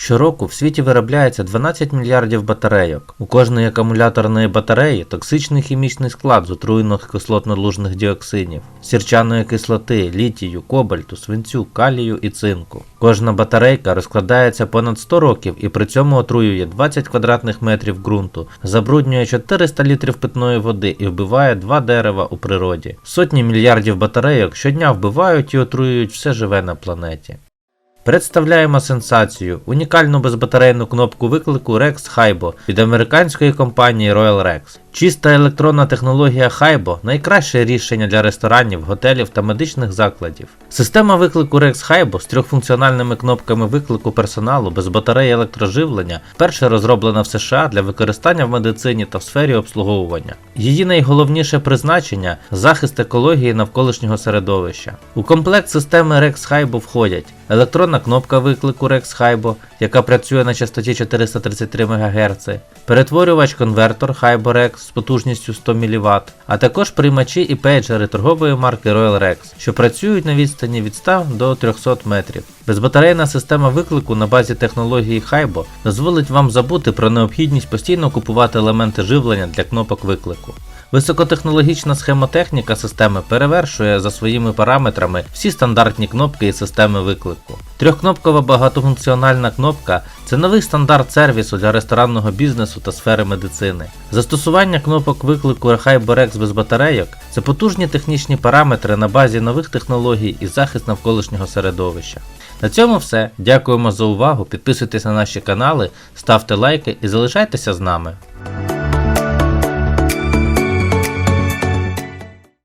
Щороку в світі виробляється 12 мільярдів батарейок. У кожної акумуляторної батареї токсичний хімічний склад з отруєних кислотно-лужних діоксинів, сірчаної кислоти, літію, кобальту, свинцю, калію і цинку. Кожна батарейка розкладається понад 100 років і при цьому отруює 20 квадратних метрів ґрунту, забруднює 400 літрів питної води і вбиває два дерева у природі. Сотні мільярдів батарейок щодня вбивають і отруюють все живе на планеті. Представляємо сенсацію унікальну безбатарейну кнопку виклику Rex Haibo від американської компанії Royal Rex. Чиста електронна технологія Haibo – найкраще рішення для ресторанів, готелів та медичних закладів. Система виклику Rex Haibo з трьохфункціональними кнопками виклику персоналу без батареї електроживлення вперше розроблена в США для використання в медицині та в сфері обслуговування. Її найголовніше призначення захист екології навколишнього середовища. У комплект системи Rex Haibo входять електронна кнопка виклику Rex Haibo, яка працює на частоті 433 МГц, перетворювач-конвертор Haibo Rex з потужністю 100 мВт, а також приймачі і пейджери торгової марки Royal Rex, що працюють на відстані від 100 до 300 метрів. Безбатарейна система виклику на базі технології Haibo дозволить вам забути про необхідність постійно купувати елементи живлення для кнопок виклику. Високотехнологічна схемотехніка системи перевершує за своїми параметрами всі стандартні кнопки і системи виклику. Трьохкнопкова багатофункціональна кнопка це новий стандарт сервісу для ресторанного бізнесу та сфери медицини. Застосування кнопок виклику Haibo без батарейок це потужні технічні параметри на базі нових технологій і захист навколишнього середовища. На цьому все. Дякуємо за увагу. Підписуйтесь на наші канали, ставте лайки і залишайтеся з нами.